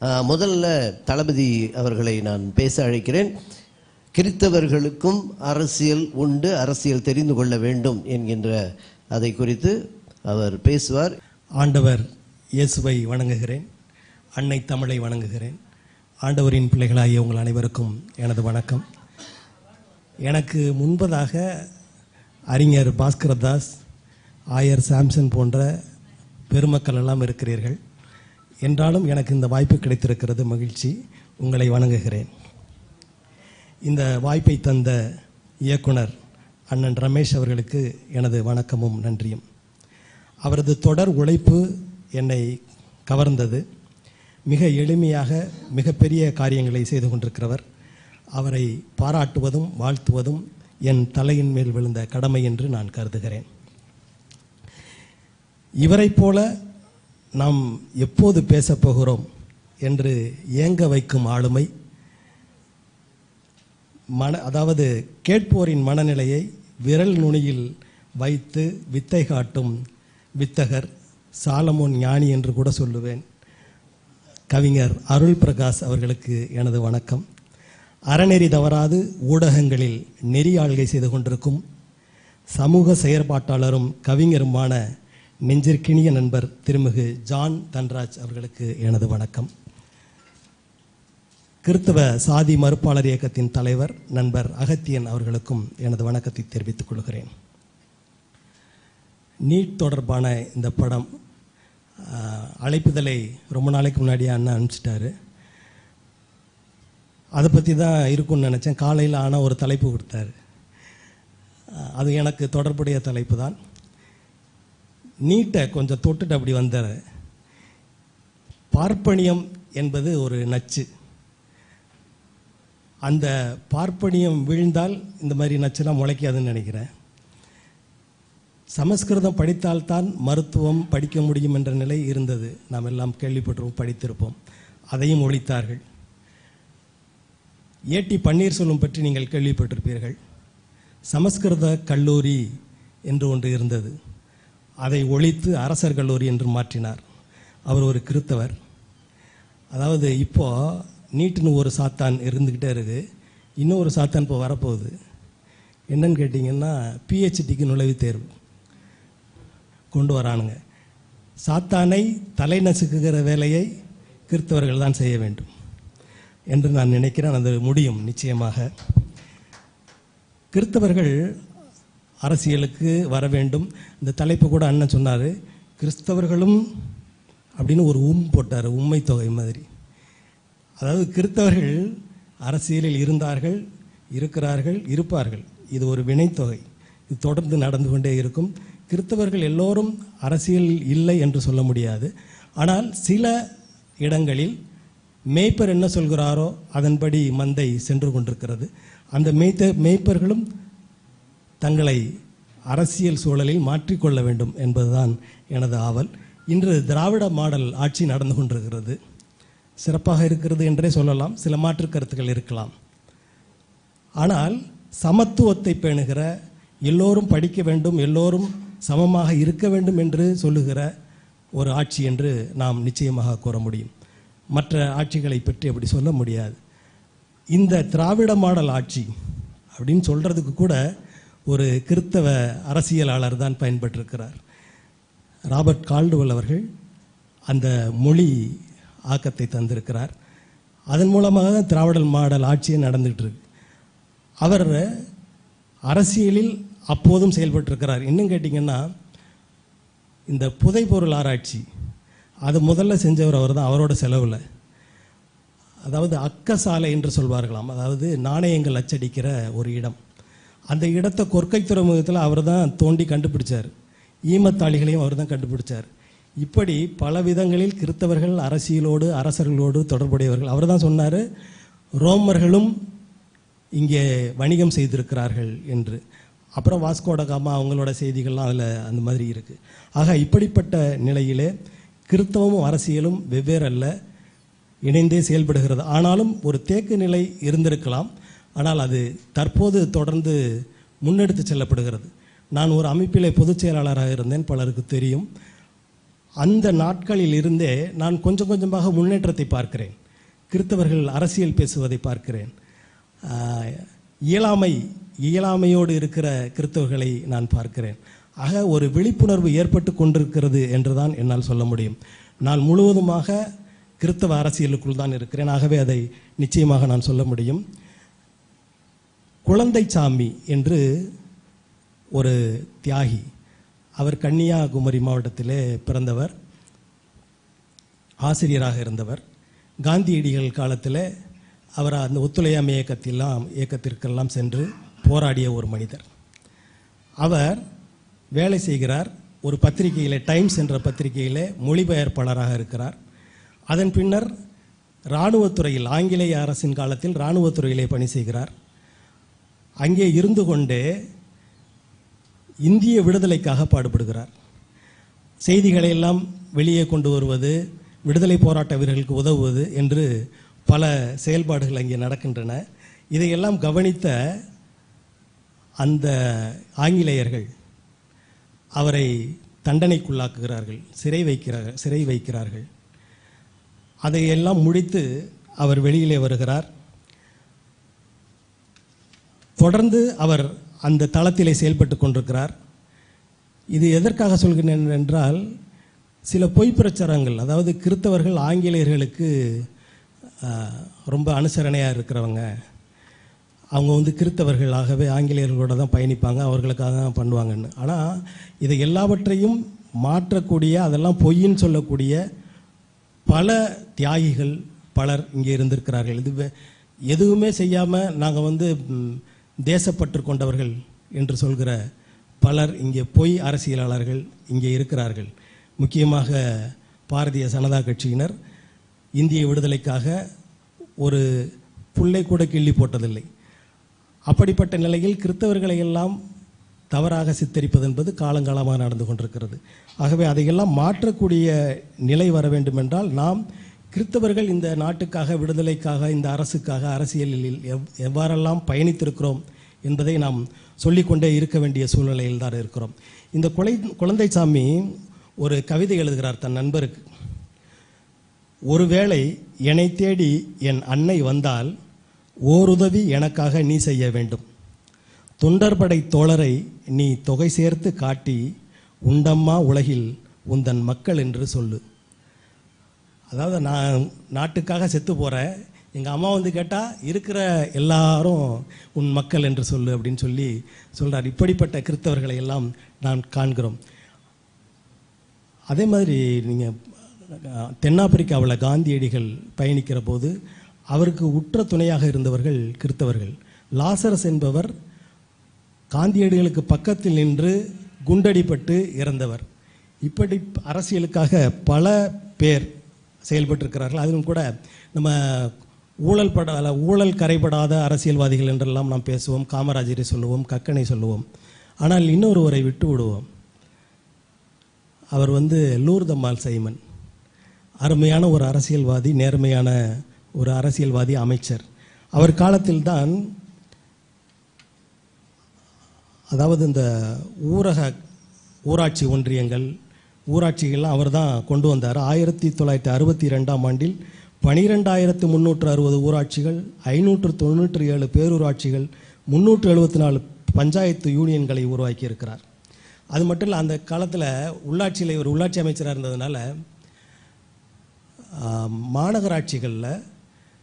முதல்ல தளபதி அவர்களை நான் பேச அழைக்கிறேன். கிறித்தவர்களுக்கும் அரசியல் உண்டு அரசியல் தெரிந்து கொள்ள வேண்டும் என்கின்ற அதை குறித்து அவர் பேசுவார். ஆண்டவர் இயேசுவை வணங்குகிறேன் அன்னை தமிழை வணங்குகிறேன். ஆண்டவரின் பிள்ளைகளாகிய உங்கள் அனைவருக்கும் எனது வணக்கம். எனக்கு முன்பதாக அறிஞர் பாஸ்கரதாஸ் ஆயர் சாம்சன் போன்ற பெருமக்கள் எல்லாம் இருக்கிறீர்கள். என்றாலும் எனக்கு இந்த வாய்ப்பு கிடைத்திருக்கிறது மகிழ்ச்சி. உங்களை வணங்குகிறேன். இந்த வாய்ப்பை தந்த இயக்குனர் அண்ணன் ரமேஷ் அவர்களுக்கு எனது வணக்கமும் நன்றியும். அவரது தொடர் உழைப்பு என்னை கவர்ந்தது. மிக எளிமையாக மிகப்பெரிய காரியங்களை செய்து கொண்டிருக்கிறவர். அவரை பாராட்டுவதும் வாழ்த்துவதும் என் தலையின் மேல் விழுந்த கடமை என்று நான் கருதுகிறேன். இவரைப் போல நாம் எப்போது பேசப் போகிறோம் என்று ஏங்க வைக்கும் ஆளுமை? மன அதாவது கேட்போரின் மனநிலையை விரல் நுனியில் வைத்து வித்தை காட்டும் வித்தகர் சாலமோன் ஞானி என்று கூட சொல்லுவேன். கவிஞர் அருள் பிரகாஷ் அவர்களுக்கு எனது வணக்கம். அறநெறி தவறாது ஊடகங்களில் நெறி ஆள்கை செய்து கொண்டிருக்கும் சமூக செயற்பாட்டாளரும் கவிஞருமான நெஞ்சிற்கினிய நண்பர் திருமிகு ஜான் தன்ராஜ் அவர்களுக்கு எனது வணக்கம். கிறித்தவ சாதி மறுப்பாளர் இயக்கத்தின் தலைவர் நண்பர் அகத்தியன் அவர்களுக்கும் எனது வணக்கத்தை தெரிவித்துக் கொள்கிறேன். நீட் தொடர்பான இந்த படம் அழைப்புதலை ரொம்ப நாளைக்கு முன்னாடியே அண்ணன் அனுப்பிச்சிட்டாரு. அதை பற்றி தான் இருக்கும்னு நினச்சேன். காலையில் ஆனால் ஒரு தலைப்பு கொடுத்தாரு. அது எனக்கு தொடர்புடைய தலைப்பு தான். நீட்டை கொஞ்சம் தொட்டுட்டு அப்படி வந்தார். பார்ப்பனியம் என்பது ஒரு நச்சு. அந்த பார்ப்பனியம் விழுந்தால் இந்த மாதிரி நச்சுலாம் முளைக்காதுன்னு நினைக்கிறேன். சமஸ்கிருதம் படித்தால்தான் மருத்துவம் படிக்க முடியும் என்ற நிலை இருந்தது. நாம் எல்லாம் கேள்விப்பட்டிருப்போம் படித்திருப்போம். அதையும் ஒழித்தார்கள். ஏடி பன்னீர்செல்வம் பற்றி நீங்கள் கேள்விப்பட்டிருப்பீர்கள். சமஸ்கிருத கல்லூரி என்று ஒன்று இருந்தது. அதை ஒழித்து அரசர் கல்லூரி என்று மாற்றினார். அவர் ஒரு கிறித்தவர். அதாவது இப்போ நீட்டுன்னு ஒரு சாத்தான் இருந்துக்கிட்டே இருக்கு இன்னொரு சாத்தான் இப்போ வரப்போகுது. என்னன்னு கேட்டிங்கன்னா பிஹெச்டிக்கு நுழைவுத் தேர்வு கொண்டு வரானுங்க. சாத்தானை தலை நசுக்குகிற வேலையை கிறித்தவர்கள் தான் செய்ய வேண்டும் என்று நான் நினைக்கிறேன். அது முடியும் நிச்சயமாக. கிறிஸ்தவர்கள் அரசியலுக்கு வர வேண்டும். இந்த தலைப்பு கூட அண்ணன் சொன்னார். கிறிஸ்தவர்களும் அப்படின்னு ஒரு உம் போட்டார் உண்மை தொகை மாதிரி. அதாவது கிறிஸ்தவர்கள் அரசியலில் இருந்தார்கள் இருக்கிறார்கள் இருப்பார்கள். இது ஒரு வினைத்தொகை. இது தொடர்ந்து நடந்து கொண்டே இருக்கும். கிறிஸ்தவர்கள் எல்லோரும் அரசியல் இல்லை என்று சொல்ல முடியாது. ஆனால் சில இடங்களில் மேய்ப்பர் என்ன சொல்கிறாரோ அதன்படி மந்தை சென்று கொண்டிருக்கிறது. அந்த மேய்த்த மேய்ப்பர்களும் தங்களை அரசியல் சூழலில் மாற்றிக்கொள்ள வேண்டும் என்பதுதான் எனது ஆவல். இன்று திராவிட மாடல் ஆட்சி நடந்து கொண்டிருக்கிறது. சிறப்பாக இருக்கிறது என்றே சொல்லலாம். சில மாற்று கருத்துக்கள் இருக்கலாம். ஆனால் சமத்துவத்தை பேணுகிற எல்லோரும் படிக்க வேண்டும் எல்லோரும் சமமாக இருக்க வேண்டும் என்று சொல்லுகிற ஒரு ஆட்சி என்று நாம் நிச்சயமாக கூற முடியும். மற்ற ஆட்சிகளை பற்றி அப்படி சொல்ல முடியாது. இந்த திராவிட மாடல் ஆட்சி அப்படின்னு சொல்கிறதுக்கு கூட ஒரு கிறித்தவ அரசியலாளர் தான் பயன்பட்டிருக்கிறார். ராபர்ட் கால்டுவல் அவர்கள் அந்த மொழி ஆக்கத்தை தந்திருக்கிறார். அதன் மூலமாக தான் மாடல் ஆட்சியே நடந்துகிட்டு இருக்கு அவர் அரசியலில் அப்போதும் செயல்பட்டிருக்கிறார். இன்னும் கேட்டிங்கன்னா இந்த புதைப்பொருள் ஆராய்ச்சி அது முதல்ல செஞ்சவர் அவர் தான் அவரோட செலவில். அதாவது அக்கசாலை என்று சொல்வார்களாம். அதாவது நாணயங்கள் அச்சடிக்கிற ஒரு இடம். அந்த இடத்தை கொற்கை துறைமுகத்தில் அவர் தான் தோண்டி கண்டுபிடிச்சார். ஈமத்தாளிகளையும் அவர் தான் கண்டுபிடிச்சார். இப்படி பல விதங்களில் கிறித்தவர்கள் அரசியலோடு அரசர்களோடு தொடர்புடையவர்கள். அவர் தான் சொன்னார் ரோமர்களும் இங்கே வணிகம் செய்திருக்கிறார்கள் என்று. அப்புறம் வாஸ்கோடகாமா அவங்களோட செய்திகள்லாம் அதில் அந்த மாதிரி இருக்குது ஆக இப்படிப்பட்ட நிலையிலே கிறித்தவமும் அரசியலும் வெவ்வேறு அல்ல இணைந்தே செயல்படுகிறது. ஆனாலும் ஒரு தேக்கு நிலை இருந்திருக்கலாம். ஆனால் அது தற்போது தொடர்ந்து முன்னெடுத்து செல்லப்படுகிறது. நான் ஒரு அமைப்பிலே பொதுச் செயலாளராக இருந்தேன் பலருக்கு தெரியும். அந்த நாட்களில் இருந்தே நான் கொஞ்சம் கொஞ்சமாக முன்னேற்றத்தை பார்க்கிறேன். கிறித்தவர்கள் அரசியல் பேசுவதை பார்க்கிறேன். இயலாமை இயலாமையோடு இருக்கிற கிறித்தவர்களை நான் பார்க்கிறேன். ஆக ஒரு விழிப்புணர்வு ஏற்பட்டு கொண்டிருக்கிறது என்றுதான் என்னால் சொல்ல முடியும். நான் முழுவதுமாக கிறித்தவ அரசியலுக்குள் தான் இருக்கிறேன். ஆகவே அதை நிச்சயமாக நான் சொல்ல முடியும். குழந்தை சாமி என்று ஒரு தியாகி அவர் கன்னியாகுமரி மாவட்டத்திலே பிறந்தவர் ஆசிரியராக இருந்தவர். காந்தியடிகள் காலத்தில் அவர் அந்த ஒத்துழையாமை இயக்கத்திலாம் இயக்கத்திற்கெல்லாம் சென்று போராடிய ஒரு மனிதர். அவர் வேலை செய்கிறார். ஒரு பத்திரிகையில் டைம்ஸ் என்ற பத்திரிகையில் மொழிபெயர்ப்பாளராக இருக்கிறார். அதன் பின்னர் இராணுவத்துறையில் ஆங்கிலேய அரசின் காலத்தில் இராணுவத்துறையிலே பணி செய்கிறார். அங்கே இருந்து கொண்டே இந்திய விடுதலைக்காக பாடுபடுகிறார். செய்திகளை எல்லாம் வெளியே கொண்டு வருவது விடுதலை போராட்ட வீரர்களுக்கு உதவுவது என்று பல செயல்பாடுகள் அங்கே நடக்கின்றன. இதையெல்லாம் கவனித்த அந்த ஆங்கிலேயர்கள் அவரை தண்டனைக்குள்ளாக்குகிறார்கள் சிறை வைக்கிறார் சிறை வைக்கிறார்கள். அதையெல்லாம் முடித்து அவர் வெளியிலே வருகிறார். தொடர்ந்து அவர் அந்த தளத்திலே செயல்பட்டு கொண்டிருக்கிறார். இது எதற்காக சொல்கிறேன் என்றால் சில பொய் பிரச்சாரங்கள் அதாவது கிறித்தவர்கள் ஆங்கிலேயர்களுக்கு ரொம்ப அனுசரணையாக இருக்கிறவங்க. அவங்க வந்து கிறித்தவர்களாகவே ஆங்கிலேயர்களோட தான் பயணிப்பாங்க அவர்களுக்காக தான் பண்ணுவாங்கன்னு. ஆனால் இதை எல்லாவற்றையும் மாற்றக்கூடிய அதெல்லாம் பொய்ன்னு சொல்லக்கூடிய பல தியாகிகள் பலர் இங்கே இருந்திருக்கிறார்கள். இது எதுவுமே செய்யாமல் நாங்கள் வந்து தேசப்பற்று கொண்டவர்கள் என்று சொல்கிற பலர் இங்கே பொய் அரசியலாளர்கள் இங்கே இருக்கிறார்கள். முக்கியமாக பாரதிய ஜனதா கட்சியினர் இந்திய விடுதலைக்காக ஒரு புல்லை கூட கிள்ளி போட்டதில்லை. அப்படிப்பட்ட நிலையில் கிறித்தவர்களை எல்லாம் தவறாக சித்தரிப்பது என்பது காலங்காலமாக நடந்து கொண்டிருக்கிறது. ஆகவே அதையெல்லாம் மாற்றக்கூடிய நிலை வர வேண்டுமென்றால் நாம் கிறித்தவர்கள் இந்த நாட்டுக்காக விடுதலைக்காக இந்த அரசுக்காக அரசியலில் எவ் எவ்வாறெல்லாம் பயணித்திருக்கிறோம் என்பதை நாம் சொல்லிக்கொண்டே இருக்க வேண்டிய சூழ்நிலையில் தான் இருக்கிறோம். இந்த குலை குழந்தைசாமி ஒரு கவிதை எழுதுகிறார் தன் நண்பருக்கு. ஒருவேளை என்னை தேடி என் அன்னை வந்தால் ஓருதவி எனக்காக நீ செய்ய வேண்டும். தொண்டர்படை தோழரை நீ தொகை சேர்த்து காட்டி உண்டம்மா உலகில் உந்தன் மக்கள் என்று சொல்லு. அதாவது நான் நாட்டுக்காக செத்து போகிறேன் எங்கள் அம்மா வந்து கேட்டால் இருக்கிற எல்லாரும் உன் மக்கள் என்று சொல்லு அப்படின்னு சொல்லி சொல்கிறார் இப்படிப்பட்ட கிறித்தவர்களை எல்லாம் நான் காண்கிறோம். அதே மாதிரி நீங்கள் தென்னாப்பிரிக்காவில் காந்தியடிகள் பயணிக்கிற போது அவருக்கு உற்ற துணையாக இருந்தவர்கள் கிறித்தவர்கள். லாசரஸ் என்பவர் காந்தியடிகளுக்கு பக்கத்தில் நின்று குண்டடிப்பட்டு இறந்தவர். இப்படி அரசியலுக்காக பல பேர் செயல்பட்டிருக்கிறார்கள். அதிலும் கூட நம்ம ஊழல் பட அல்ல, ஊழல் கரைபடாத அரசியல்வாதிகள் என்றெல்லாம் நாம் பேசுவோம். காமராஜரை சொல்லுவோம் கக்கனை சொல்லுவோம். ஆனால் இன்னொருவரை விட்டு விடுவோம். அவர் வந்து லூர்தம்மாள் சைமன். அருமையான ஒரு அரசியல்வாதி நேர்மையான ஒரு அரசியல்வாதி அமைச்சர். அவர் காலத்தில் தான் அதாவது இந்த ஊரக ஊராட்சி ஒன்றியங்கள் ஊராட்சிகள்லாம் அவர் தான் கொண்டு வந்தார். ஆயிரத்தி தொள்ளாயிரத்தி அறுபத்தி ரெண்டாம் ஆண்டில் பனிரெண்டாயிரத்து முந்நூற்று அறுபது ஊராட்சிகள் ஐநூற்று தொண்ணூற்றி ஏழு பேரூராட்சிகள் முந்நூற்று எழுபத்தி நாலு பஞ்சாயத்து யூனியன்களை உருவாக்கி இருக்கிறார் அது மட்டும் இல்லை அந்த காலத்தில் உள்ளாட்சியில் ஒரு உள்ளாட்சி அமைச்சராக இருந்ததுனால மாநகராட்சிகளில்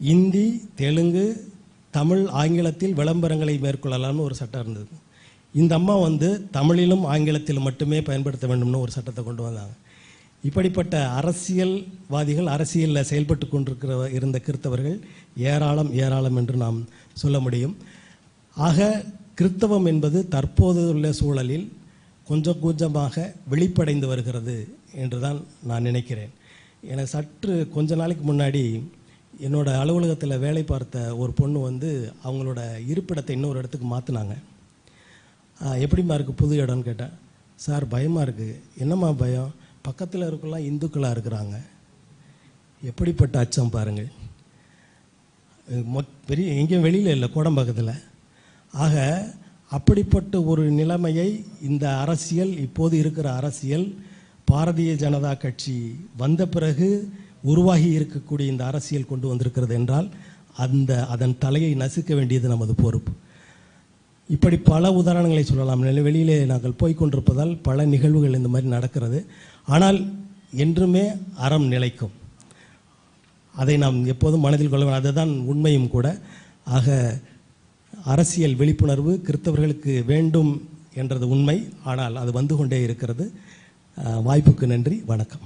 இந்தி தெலுங்கு தமிழ் ஆங்கிலத்தில் விளம்பரங்களை மேற்கொள்ளலாம்னு ஒரு சட்டம் இருந்தது. இந்த அம்மா வந்து தமிழிலும் ஆங்கிலத்திலும் மட்டுமே பயன்படுத்த வேண்டும்னு ஒரு சட்டத்தை கொண்டு வந்தாங்க. இப்படிப்பட்ட அரசியல்வாதிகள் அரசியலில் செயல்பட்டு கொண்டிருக்கிற இருந்த கிறித்தவர்கள் ஏராளம் ஏராளம் என்று நாம் சொல்ல முடியும். ஆக கிறித்தவம் என்பது தற்போது உள்ள சூழலில் கொஞ்சம் கொஞ்சமாக வெளிப்படைந்து வருகிறது என்று தான் நான் நினைக்கிறேன். எனக்கு சற்று கொஞ்ச நாளைக்கு முன்னாடி என்னோடய அலுவலகத்தில் வேலை பார்த்த ஒரு பொண்ணு வந்து அவங்களோட இருப்பிடத்தை இன்னொரு இடத்துக்கு மாற்றினாங்க எப்படிம்மா இருக்குது புது இடம்னு கேட்டேன் சார் பயமாக இருக்குது என்னம்மா பயம்? பக்கத்தில் இருக்கலாம் இந்துக்களாக இருக்கிறாங்க. எப்படிப்பட்ட அச்சம் பாருங்கள். மொத் பெரிய எங்கேயும் வெளியில் இல்லை கோடம்பாக்கத்தில் ஆக அப்படிப்பட்ட ஒரு நிலைமையை இந்த அரசியல் இப்போது இருக்கிற அரசியல் பாரதிய ஜனதா கட்சி வந்த பிறகு உருவாகி இருக்கக்கூடிய இந்த அரசியல் கொண்டு வந்திருக்கிறது என்றால் அந்த அதன் தலையை நசுக்க வேண்டியது நமது பொறுப்பு. இப்படி பல உதாரணங்களை சொல்லலாம். வெளியிலே நாங்கள் போய்கொண்டிருப்பதால் பல நிகழ்வுகள் இந்த மாதிரி நடக்கிறது. ஆனால் என்றுமே அறம் நிலைக்கும். அதை நாம் எப்போதும் மனதில் கொள்ள வேண்டும். அதுதான் உண்மையும் கூட. ஆக அரசியல் விழிப்புணர்வு கிறிஸ்தவர்களுக்கு வேண்டும் என்றது உண்மை. ஆனால் அது வந்து கொண்டே இருக்கிறது. வாய்ப்புக்கு நன்றி. வணக்கம்.